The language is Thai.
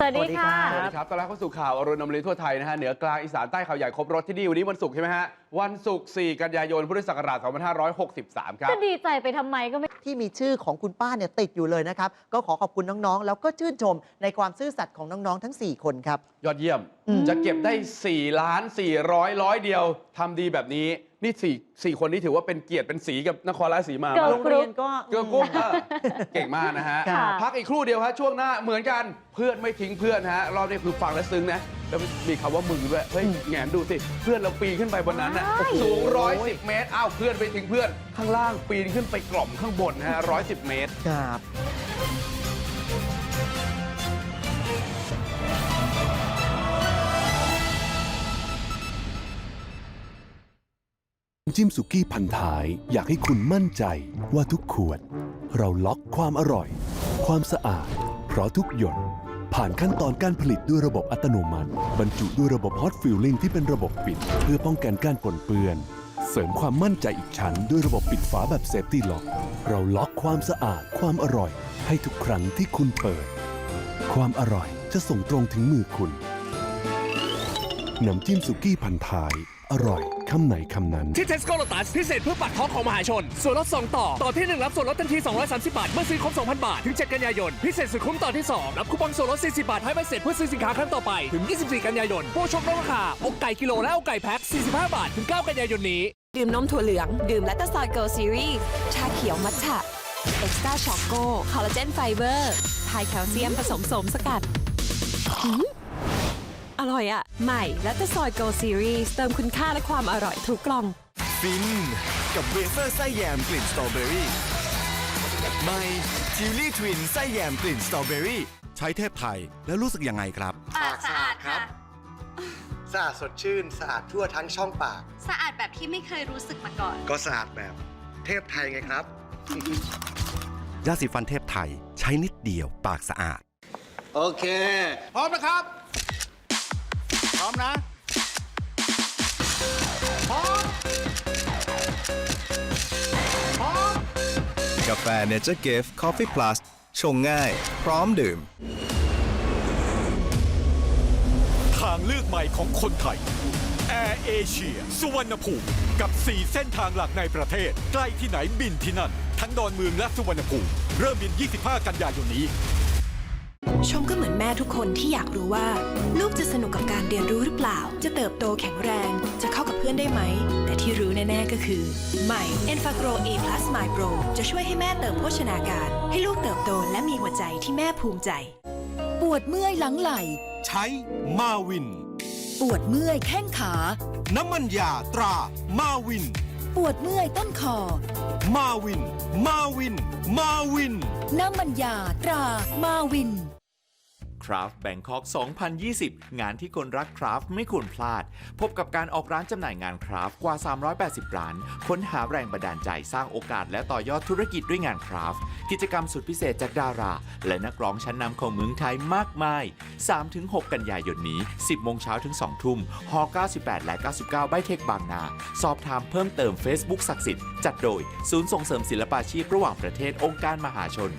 สวัสดีค่ะ สวัสดีครับ ตอนแรกเข้าสู่ข่าวอรุณอมรินทร์ทั่วไทยนะฮะ เหนือกลางอีสานใต้ข่าวใหญ่ครบรถที่นี่วันนี้วันศุกร์ใช่ไหมฮะ วันศุกร์ 4 กันยายน พุทธศักราช 2563 ครับ จะดีใจไปทำไมก็ไม่ ที่มีชื่อของคุณป้าเนี่ยติดอยู่เลยนะครับ ก็ขอขอบคุณน้องๆ แล้วก็ชื่นชมในความซื่อสัตย์ของน้องๆ ทั้ง 4 คนครับ ยอดเยี่ยมอืมจะเก็บได้4ล้าน400ร้อยเดียวทำดีแบบนี้ นี่สี่สี่คนนี้ถือว่าเป็นเกียรติเป็นสีกับนครราชสีมาเกิมากร์โรงเรียนก็เกือบกุ้งเออเก่งมากนะฮะ ค่ะ พักอีกครู่เดียวฮะช่วงหน้าเหมือนกันเพื่อนไม่ทิ้งเพื่อนฮะรอบนี้คือฟังแล้วซึ้งนะแล้วมีคำว่ามึงด้วยเฮ้ยแหงนดูสิเพื่อนเราปีนขึ้นไปบนนั้นน่ะว้ายสูงร้อยสิบเมตรอ้าวเพื่อนไปทิ้งเพื่อน ข้างล่างปีนขึ้นไปกล่อมข้างบนนะฮะร้อยสิบเมตร ครับ จิ้มสุกี้พันท้ายอยากให้คุณมั่นใจว่าทุกขวด เราล็อกความอร่อย ความสะอาด เพราะทุกหยด ผ่านขั้นตอนการผลิตด้วยระบบอัตโนมัติ บรรจุด้วยระบบฮอตฟิลลิ่งที่เป็นระบบปิด เพื่อป้องกันการปนเปื้อน เสริมความมั่นใจอีกชั้นด้วยระบบปิดฝาแบบเซฟตี้ล็อก เราล็อกความสะอาด ความอร่อย ให้ทุกครั้งที่คุณเปิด ความอร่อยจะส่งตรงถึงมือคุณน้ำจิ้มสุกี้พันท้าย อร่อย คำไหนคำนั้น ที่เทสโก้โลตัสพิเศษเพื่อปากท้องของมหาชน ส่วนลด2ต่อ ต่อที่ 1 รับส่วนลดทันที 230 บาท เมื่อซื้อครบ 2,000 บาท ถึง 7 กันยายน พิเศษสุดคุ้มต่อที่ 2 รับคูปองส่วนลด 40 บาท ให้ใบเสร็จเพื่อซื้อสินค้าครั้งต่อไป ถึง 24 กันยายนโปรชมลดราคาอกไก่กิโลและอกไก่แพ็ค45 บาท ถึง 9 กันยายนนี้ ดื่มนมถั่วเหลือง ดื่มแลคตาซอยเกิร์ลซีรีส์ชาเขียวมัทฉะเอ็กซ์ตร้าช็อกโกคอลลาเจนไฟเบอร์ไฮแคลเซียมผสมโสมสกัดหืม อร่อยอะใหม่แลคตาซอยเกิร์ลซีรีส์เติมคุณค่าและความอร่อยทุกกล่อง ฟิน กับเวเฟอร์ไส้แยมกลิ่นสตรอเบอรี่ใหม่ทิวลี่ทวินไส้แยมกลิ่นสตรอเบอรี่ใช้เทพไทยแล้วรู้สึกยังไงครับ ปากสะอาดค่ะสะอาดสดชื่นสะอาดทั่วทั้งช่องปาก สะอาดแบบที่ไม่เคยรู้สึกมาก่อน ก็สะอาดแบบ เทพไทยไงครับ ยาสีฟันเทพไทย ใช้นิดเดียวปากสะอาด โอเค พร้อมนะครับ พร้อมนะกาแฟเนเจอร์เกฟคอฟฟี่พลัสชงง่าย พร้อมดื่ม ทางเลือกใหม่ของคนไทย แอร์เอเชียสุวรรณภูมิ กับ 4 เส้นทางหลักในประเทศ ใกล้ที่ไหนบินที่นั่น ทั้งดอนเมืองและสุวรรณภูมิ เริ่มบิน 25 กันยายนนี้ ชมก็เหมือนแม่ทุกคนที่อยากรู้ว่า ลูกจะสนุกกับการเรียนรู้หรือเปล่า จะเติบโตแข็งแรง จะเข้ากับเพื่อนได้ไหม แต่ที่รู้แน่ ๆ ก็คือใหม่ e n f a g r o A Plus My Pro จะช่วยให้แม่เติมโภชนาการ ให้ลูกเติบโตและมีหัวใจที่แม่ภูมิใจ ปวดเมื่อยหลังไหล่ ใช้มาวิน ปวดเมื่อยแข้งขา น้ำมันยาตรามาวิน ปวดเมื่อยต้นคอ มาวิน มาวิน มาวิน น้ำมันยาตรามาวิน คราฟแบงคอก2020 งานที่คนรักคราฟไม่ควรพลาด พบกับการออกร้านจำหน่ายงานคราฟกว่า 380 ร้าน ค้นหาแรงบันดาลใจสร้างโอกาสและต่อยอดธุรกิจด้วยงานคราฟกิจกรรมสุดพิเศษจากดารา และนักร้องชั้นนำของเมืองไทยมากมาย 3-6 กันยายนนี้ 10 โมงเช้าถึง 2 ทุ่มฮ98 และ 99 ใบเทคบางนา สอบถามเพิ่มเติม Facebook ศักดิ์สิทธิ์จัดโดย ศูนย์ส่งเสริมศิลปาชีพระหว่างประเทศองค์การมหาชน